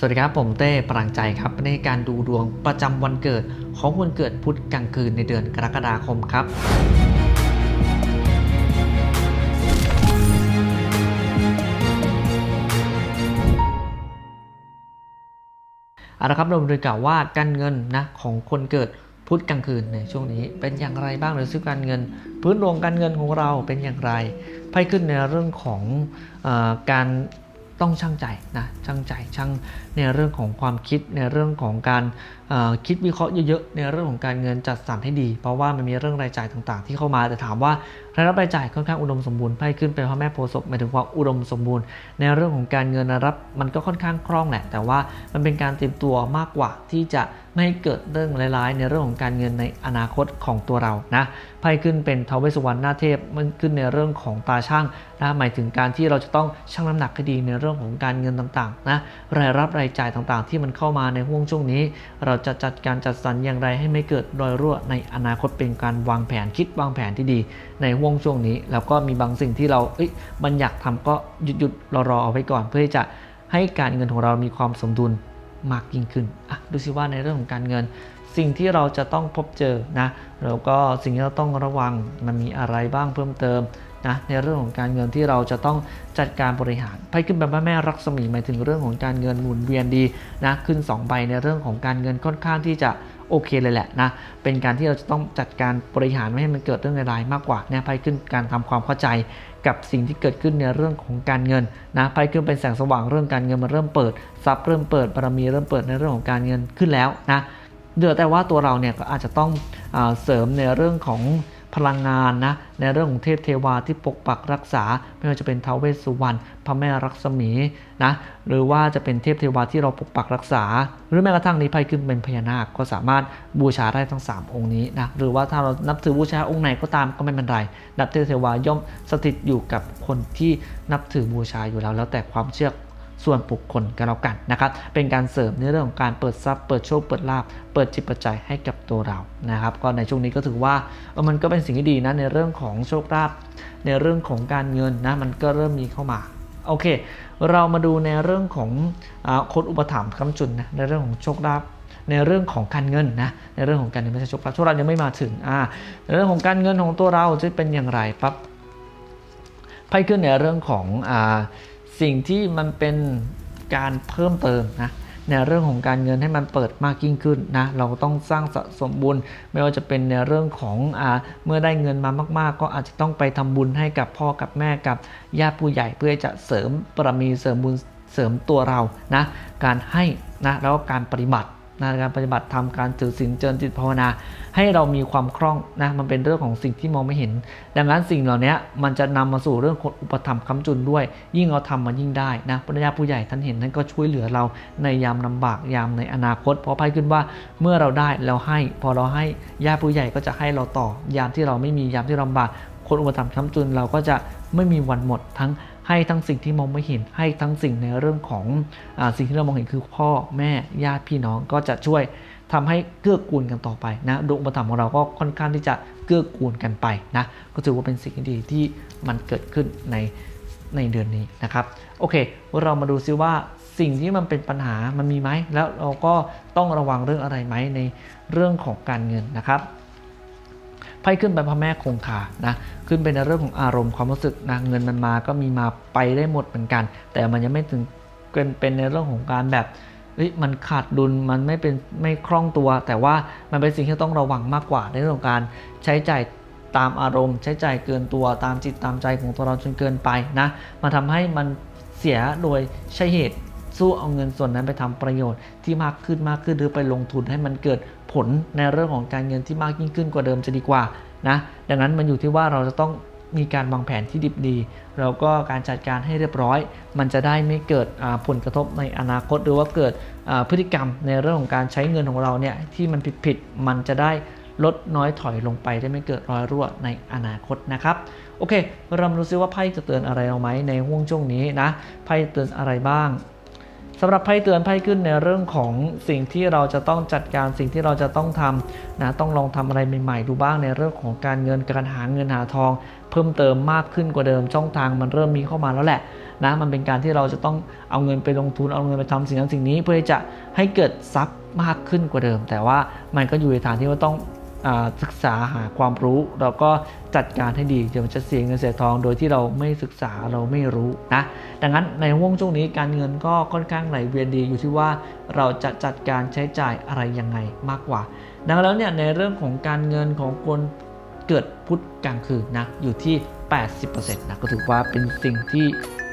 สวัสดีครับ ผมเต้ปรังใจครับ ในการดูดวงประจำวันเกิด ของคนเกิดพุธกลางคืนในเดือนกรกฎาคมครับ เอาละครับเราดูกล่าวว่าการเงินนะของคนเกิดพุธกลางคืนในช่วงนี้เป็นอย่างไรบ้างหรือซึ่งการเงิน พื้นดวงการเงินของเราเป็นอย่างไรไพ่ขึ้นในเรื่องของอการ ต้องช่างใจนะช่างใจช่างในเรื่องของความคิดในเรื่องของการ คิดวิเคราะห์เยอะๆในเรื่องของการเงินจัดสรรให้ดี เพราะว่ามันมีเรื่องรายจ่ายต่างๆ ที่เข้ามาแต่ถามว่ารายรับรายจ่ายค่อนข้างอุดมสมบูรณ์ไพ่ขึ้นเป็นพระแม่โพธิ์ศพหมายถึงความอุดมสมบูรณ์ ในเรื่องของการเงินนะครับมันก็ค่อนข้างคล่องแหละ แต่ว่ามันเป็นการเตรียมตัวมากกว่าที่จะไม่ให้เกิดเรื่องร้ายๆ ในเรื่องของการเงินในอนาคตของตัวเรานะไพ่ขึ้นเป็นทาวเวสสุวรรณหน้าเทพมันขึ้นในเรื่องของตาช่างนะหมายถึงการที่เราจะต้องชั่งน้ำหนักให้ดีในเรื่องของการเงินต่างๆนะรายรับรายจ่ายต่างๆ ที่มันเข้ามาในห่วงช่วงนี้ เราจะจัดการจัดสรรอย่างไรให้ไม่เกิดรอยรั่วในอนาคตเป็นการวางแผนคิดวางแผนที่ดี ในห่วงช่วงนี้ แล้วก็มีบางสิ่งที่เราเอ้ยมันอยากทำก็หยุดหยุดรอรอเอาไว้ก่อน เพื่อที่จะให้การเงินของเรามีความสมดุลมากยิ่งขึ้นอะดูซิว่าในเรื่องของการเงิน สิ่งที่เราจะต้องพบเจอนะแล้วก็สิ่งที่เราต้องระวังมันมีอะไรบ้างเพิ่มเติมนะในเรื่องของการเงินที่เราจะต้องจัดการบริหารไพ่ขึ้นแบบพระแม่รักษมีหมายถึงเรื่องของการเงินหมุนเวียนดีนะขึ้น 2 ใบในเรื่องของการเงินค่อนข้างที่จะโอเคเลยแหละนะเป็นการที่เราจะต้องจัดการบริหารไม่ให้มันเกิดเรื่องร้ายมากกว่าเนี่ยไพ่ขึ้นการทำความเข้าใจกับสิ่งที่เกิดขึ้นในเรื่องของการเงินนะไพ่ขึ้นเป็นแสงสว่างเรื่องการเงินมันเริ่มเปิดทรัพย์เริ่มเปิดบารมีเริ่มเปิดในเรื่องของการเงินขึ้นแล้วนะ เดือแต่ว่าตัวเราเนี่ยก็อาจจะต้องอเสริมในเรื่องของพลังงานนะในเรื่องของเทพเทวาที่ปกปักรักษา ไม่ว่าจะเป็นท้าวเวสสุวรรณพระแม่รักษมีนะหรือว่าจะเป็นเทพเทวาที่เราปกปักรักษา หรือแม้กระทั่งนี้ไพ่ขึ้นเป็นพญานาคก็สามารถบูชาได้ทั้ง 3 องค์นี้นะหรือว่าถ้าเรานับถือบูชาองค์ไหนก็ตามก็ไม่เป็นไรนับเทพเทวาย่อมสถิตอยู่กับคนที่นับถือบูชาอยู่แล้ว แล้วแต่ความเชื่อ ส่วนบุคคลกันแล้วกันนะครับ เป็นการเสริมในเรื่องของการเปิดทรัพย์เปิดโชคเปิดลาภเปิดจิตปัจจัยให้กับตัวเรานะครับ ก็ในช่วงนี้ก็ถือว่าเออมันก็เป็นสิ่งที่ดีนะในเรื่องของโชคลาภในเรื่องของการเงินนะมันก็เริ่มมีเข้ามาโอเค เรามาดูในเรื่องของอคนอุปถัมภ์คำจุนนะในเรื่องของโชคลาภในเรื่องของการเงินนะในเรื่องของการเงินไม่ใช่โชคลาภโชคลาภยังไม่มาถึงอ่าในเรื่องของการเงินของตัวเราจะเป็นอย่างไรปั๊บไพ่ขึ้นในเรื่องของอา สิ่งที่มันเป็นการเพิ่มเติมนะในเรื่องของการเงินให้มันเปิดมากยิ่งขึ้นนะเราต้องสร้างสะสมบุญไม่ว่าจะเป็นในเรื่องของอาเมื่อได้เงินมามาก ๆ ก็อาจจะต้องไปทำบุญให้กับพ่อกับแม่กับญาติผู้ใหญ่เพื่อจะเสริมบารมีเสริมบุญเสริมตัวเรานะการให้นะแล้วก็การปฏิบัติ นะการปฏิบัติทำการถือศีลเจริญจิตภาวนา ให้เรามีความคล่องนะมันเป็นเรื่องของสิ่งที่มองไม่เห็น ดังนั้นสิ่งเหล่านี้มันจะนำมาสู่เรื่องคนอุปถัมค้ำจุนด้วย ยิ่งเราทำมันยิ่งได้นะปัญญาผู้ใหญ่ท่านเห็นท่านก็ช่วยเหลือเราในยามลำบากยามในอนาคต เพราะไพ่ขึ้นว่าเมื่อเราได้เราให้ พอเราให้ญาติผู้ใหญ่ก็จะให้เราต่อยามที่เราไม่มียามที่ลำบากคนอุปถัมภ์ค้ำจุนเราก็จะไม่มีวันหมดทั้ง ให้ทั้งสิ่งที่มองไม่เห็น ให้ทั้งสิ่งในเรื่องของอสิ่งที่เรามองเห็นคือพ่อแม่ญาติพี่น้องก็จะช่วยทำให้เกื้อกูลกันต่อไปนะดวงอุปถัมภ์ของเราก็ค่อนข้างที่จะเกื้อกูลกันไปนะก็ถือว่าเป็นสิ่งที่ดีที่มันเกิดขึ้นในในเดือนนี้นะครับโอเค เรามาดูซิว่าสิ่งที่มันเป็นปัญหามันมีไหมแล้วเราก็ต้องระวังเรื่องอะไรไหมในเรื่องของการเงินนะครับ ไพ่ขึ้นไปพระแม่คงคานะขึ้นไปในเรื่องของอารมณ์ความรู้สึกนะเงินมันมาก็มีมาไปได้หมดเหมือนกัน แต่มันยังไม่ถึงเป็นเป็นในเรื่องของการแบบมันขาดดุลมันไม่เป็นไม่คล่องตัว แต่ว่ามันเป็นสิ่งที่ต้องระวังมากกว่าในเรื่องของการใช้จ่ายตามอารมณ์ ใช้จ่ายเกินตัวตามจิตตามใจของตัวเราจนเกินไปนะมาทำให้มันเสียโดยใช่เหตุสู้เอาเงินส่วนนั้นไปทำประโยชน์ที่มากขึ้นมากขึ้นหรือไปลงทุนให้มันเกิด ผลในเรื่องของการเงินที่มากยิ่งขึ้นกว่าเดิมจะดีกว่านะดังนั้นมันอยู่ที่ว่าเราจะต้องมีการวางแผนที่ดิบดี แล้วก็การจัดการให้เรียบร้อย มันจะได้ไม่เกิดผลกระทบในอนาคต หรือว่าเกิดพฤติกรรมในเรื่องของการใช้เงินของเราเนี่ยที่มันผิดๆมันจะได้ลดน้อยถอยลงไปได้ไม่เกิดรอยรั่วในอนาคตนะครับโอเคเรามาดูซิว่าไพ่จะเตือนอะไรเราไหมในห่วงช่วงนี้นะไพ่เตือนอะไรบ้าง สำหรับไพ่เตือนไพ่ขึ้นในเรื่องของสิ่งที่เราจะต้องจัดการสิ่งที่เราจะต้องทำนะต้องลองทำอะไรใหม่ๆดูบ้างในเรื่องของการเงินการหาเงินหาทอง เพิ่มเติมมากขึ้นกว่าเดิมช่องทางมันเริ่มมีเข้ามาแล้วแหละนะมันเป็นการที่เราจะต้องเอาเงินไปลงทุนเอาเงินไปทำสิ่งนั้นสิ่งนี้เพื่อจะให้เกิดทรัพย์มากขึ้นกว่าเดิม แต่ว่ามันก็อยู่ในฐานที่ว่าต้อง ศึกษาหาความรู้แล้วก็จัดการให้ดีเดี๋ยวมันจะเสียเงินเสียทองโดยที่เราไม่ศึกษาเราไม่รู้นะดังนั้นในห่วงช่วงนี้การเงินก็ค่อนข้างไหลเวียนดีอยู่ที่ว่าเราจะจัดการใช้จ่ายอะไรยังไงมากกว่า ดังนั้นแล้วเนี่ยในเรื่องของการเงินของคนเกิดพุธกลางคืนนะอยู่ที่ 80%นะก็ถือว่าเป็นสิ่งที่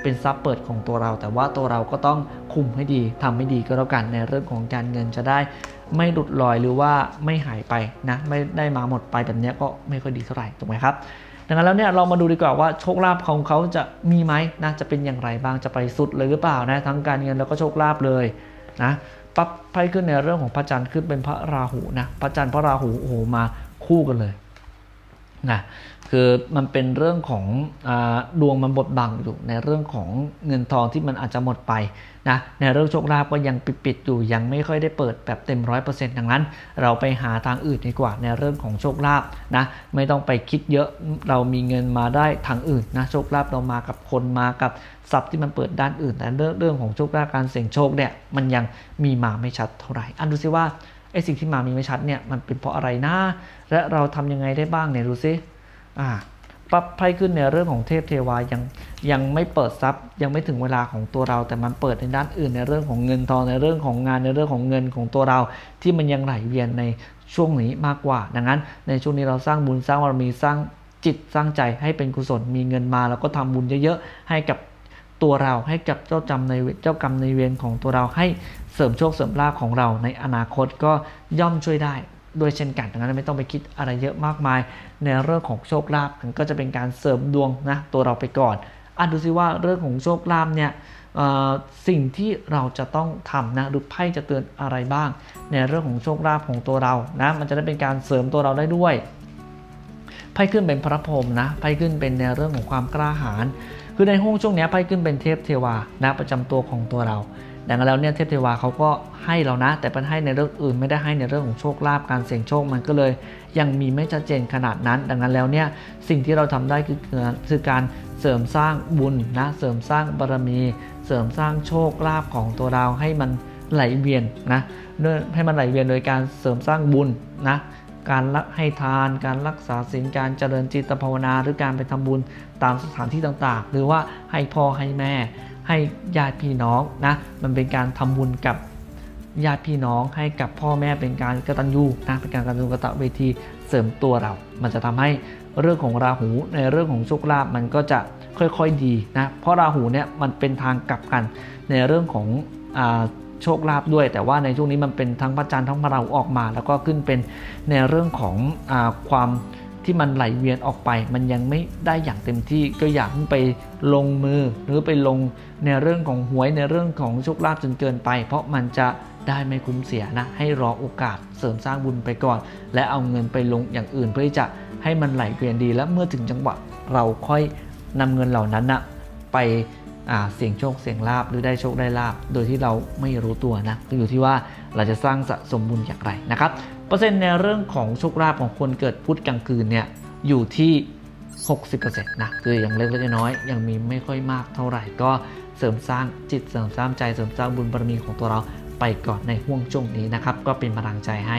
เป็นซับเปิดของตัวเรา แต่ว่าตัวเราก็ต้องคุมให้ดีทำให้ดีก็แล้วกันในเรื่องของการเงินจะได้ไม่หลุดลอยหรือว่าไม่หายไปนะไม่ได้มาหมดไปแบบนี้ก็ไม่ค่อยดีเท่าไหร่ถูกไหมครับดังนั้นแล้วเนี่ยเรามาดูดีกว่าว่าโชคลาภของเขาจะมีไหมนะจะเป็นอย่างไรบ้างจะไปสุดเลยหรือเปล่านะทั้งการเงินแล้วก็โชคลาภเลยนะปั๊บไพ่ขึ้นในเรื่องของพระจันทร์ขึ้นเป็นพระราหูนะพระจันทร์พระราหูโอ้โหมาคู่กันเลย นะคือมันเป็นเรื่องของอดวงมันบดบังอยู่ในเรื่องของเงินทองที่มันอาจจะหมดไปนะในเรื่องโชคลาภก็ยังปิดๆอยู่ยังไม่ค่อยได้เปิดแบบเต็มร้อยเปอร์เซ็นต์ดังนั้น เราไปหาทางอื่นดีกว่าในเรื่องของโชคลาภนะไม่ต้องไปคิดเยอะเรามีเงินมาได้ทางอื่นนะโชคลาภเรามากับคนมากับทรัพย์ที่มันเปิดด้านอื่น แต่เรื่องเรื่องของโชคลาภการเสี่ยงโชคเนี่ยมันยังมีมาไม่ชัดเท่าไหร่อันดูซิว่า ไอ้สิ่งที่มามีไม่ชัดเนี่ยมันเป็นเพราะอะไรนะ และเราทำยังไงได้บ้างเนี่ยดูซิอ่าปั๊บไพ่ขึ้นในเรื่องของเทพเทวายังยังไม่เปิดทรัพย์ ยังไม่ถึงเวลาของตัวเรา แต่มันเปิดในด้านอื่นในเรื่องของเงินทองในเรื่องของงานในเรื่องของเงินของตัวเรา ที่มันยังไหลเวียนในช่วงนี้มากกว่า ดังนั้น ในช่วงนี้เราสร้างบุญสร้างบารมีสร้างจิตสร้างใจให้เป็นกุศลมีเงินมา แล้วก็ทำบุญเยอะๆให้กับ ตัวเราให้กับเจ้าจำในเจ้ากรรมในเวรของตัวเราให้เสริมโชคเสริมลาภของเราในอนาคตก็ย่อมช่วยได้ด้วยเช่นกันดังนั้นไม่ต้องไปคิดอะไรเยอะมากมาย ในเรื่องของโชคลาภมันก็จะเป็นการเสริมดวงนะตัวเราไปก่อนอะดูซิว่าเรื่องของโชคลาภเนี่ยสิ่งที่เราจะต้องทำนะหรือไพ่จะเตือนอะไรบ้าง ในเรื่องของโชคลาภของตัวเรานะมันจะได้เป็นการเสริมตัวเราได้ด้วยไพ่ขึ้นเป็นพระพรหมนะไพ่ขึ้นเป็นในเรื่องของความกล้าหาญ คือในห้องช่วงนี้ไพ่ขึ้นเป็นเทพเทวานะประจำตัวของตัวเราดังนั้นแล้วเนี่ยเทพเทวาเขาก็ให้เรานะ แต่เป็นให้ในเรื่องอื่นไม่ได้ให้ในเรื่องของโชคลาภการเสี่ยงโชคมันก็เลย ยังมีไม่ชัดเจนขนาดนั้น ดังนั้นแล้วเนี่ยสิ่งที่เราทำได้คือคือการเสริมสร้างบุญนะเสริมสร้างบารมี เสริมสร้างโชคลาภของตัวเราให้มันไหลเวียนนะให้มันไหลเวียนโดยการเสริมสร้างบุญนะ การรักให้ทาน การรักษาศีลการเจริญจิตภาวนา หรือการไปทำบุญตามสถานที่ต่างๆ หรือว่าให้พ่อให้แม่ ให้ญาติพี่น้องนะมันเป็นการทำบุญกับญาติพี่น้องให้กับพ่อแม่เป็นการกตัญญูนะเป็นการกตัญญูกตเวทีเสริมตัวเรา มันจะทำให้เรื่องของราหูในเรื่องของโชคลาภมันก็จะค่อยๆดีนะเพราะราหูเนี่ยมันเป็นทางกลับกันในเรื่องของอา โชคลาภด้วย แต่ว่าในช่วงนี้มันเป็นทั้งพระจันทร์ทั้งพระราหูออกมา แล้วก็ขึ้นเป็นในเรื่องของอความที่มันไหลเวียนออกไป มันยังไม่ได้อย่างเต็มที่ก็อยากไปลงมือ หรือไปลงในเรื่องของหวยในเรื่องของโชคลาภจนเกินไป เพราะมันจะได้ไม่คุ้มเสียนะ ให้รอโอกาสเสริมสร้างบุญไปก่อน และเอาเงินไปลงอย่างอื่น เพื่อที่จะให้มันไหลเวียนดี และเมื่อถึงจังหวะเราค่อยนำเงินเหล่านั้นนะไป เสี่ยงโชคเสี่ยงลาบหรือได้โชคได้ลาบโดยที่เราไม่รู้ตัวนะก็อยู่ที่ว่าเราจะสร้างสะสมบุญอย่างไรนะครับเปอร์เซ็นต์ในเรื่องของโชคลาภของคนเกิดพุธกลางคืนเนี่ยอยู่ที่ 60%นะคือยังเล็กๆน้อยๆยังมีไม่ค่อยมากเท่าไหร่ก็เสริมสร้างจิตเสริมสร้างใจเสริมสร้างบุญบารมีของตัวเราไปก่อนในห่วงช่วงนี้นะครับก็เป็นพลังใจให้